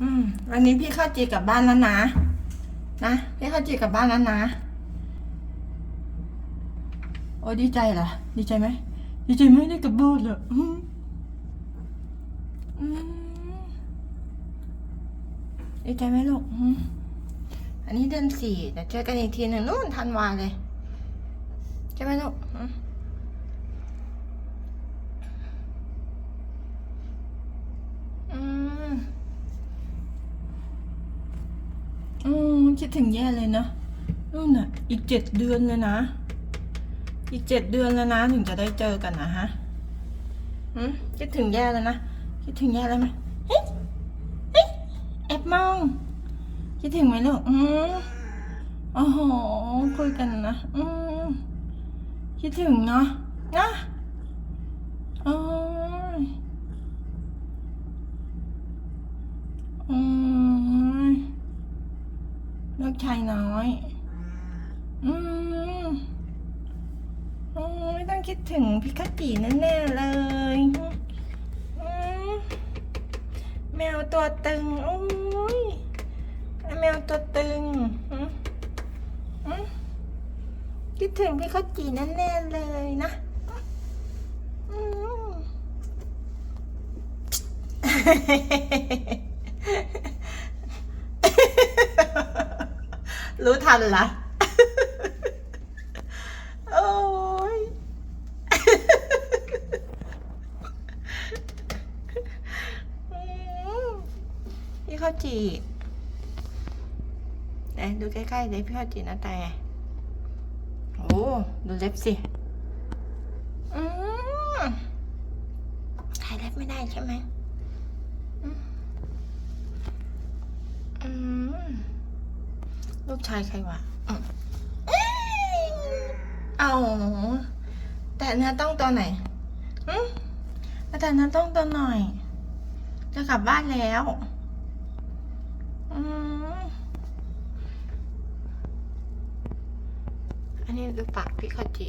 อืมวันนี้พี่เข้าจีกลับบ้านแล้วนะ นะ พี่เข้าจีกลับบ้านแล้วนะ โอ้ดีใจเหรอ ดีใจไหม ดีใจไหมได้กลับบ้านเหรออืมอืมดีใจไหมลูกอืมอันนี้เดือนสี่เดี๋ยวเจอกันอีกทีหนึ่งนู่นธันวาเลย ใช่ไหมลูกอืมอืม อืมคิดถึงแย่เลยนะนู่นน่ะ อีกเจ็ดเดือนเลยนะ อีกเจ็ดเดือนแล้วนะ ถึงจะได้เจอกันนะฮะอืมคิดถึงแย่แล้วนะ คิดถึงแย่แล้วไหมเฮ้ยเฮ้ยแอบมอง คิดถึงไหมลูกอืมโอ้โห คุยกันนะ อืมคิดถึงเนาะนะโอ้ยอืม กชายน้อย อืมอืมไม่ต้องคิดถึงพิกาจิแน่ๆเลยอืมแมวตัวตึงโอ้ยแมวตัวตึงอืมอืมคิดถึงพิกาจิแน่ๆเลยนะอืม รู้ทันละโอ้ยพี่ข้าวจีไหนดูใกล้ๆเลยพี่ข้าวจีหน้าตาไงโอ้ดูเล็บสิอืมถ่ายเล็บไม่ได้ใช่ไหมอืมอืม ลูกชายใครวะเอ้าแต่เนื้อต้องตัวไหนอืมแต่เนื้อต้องตัวหน่อย จะกลับบ้านแล้วอืมอันนี้ดูปากพี่ขจิ